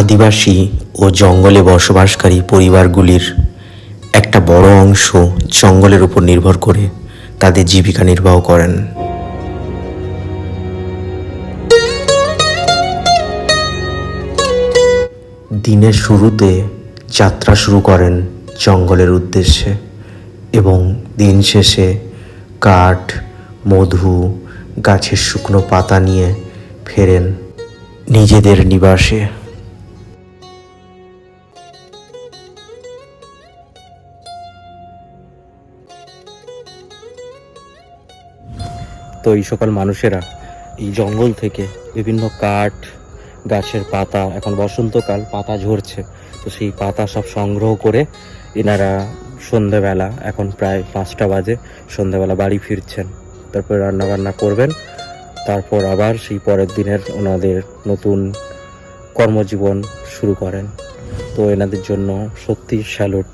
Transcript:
আদিবাসী ও জঙ্গলে বসবাসকারী পরিবারগুলির একটা বড় অংশ জঙ্গলের উপর নির্ভর করে তাদের জীবিকা নির্বাহ করেন। দিনের শুরুতে যাত্রা শুরু করেন জঙ্গলের উদ্দেশ্যে এবং দিন শেষে কাঠ, মধু, গাছের শুকনো পাতা নিয়ে ফেরেন নিজেদের নিবাসে। তো এই সকল মানুষেরা এই জঙ্গল থেকে বিভিন্ন কাঠ, গাছের পাতা, এখন বসন্তকাল, পাতা ঝরছে। তো সেই পাতা সব সংগ্রহ করে এনারা সন্ধেবেলা, এখন প্রায় পাঁচটা বাজে, সন্ধেবেলা বাড়ি ফিরছেন। তারপর রান্না বান্না করবেন। তারপর আবার সেই পরের দিনের ওনাদের নতুন কর্মজীবন শুরু করেন। তো এনাদের জন্য সত্যি স্যালুট।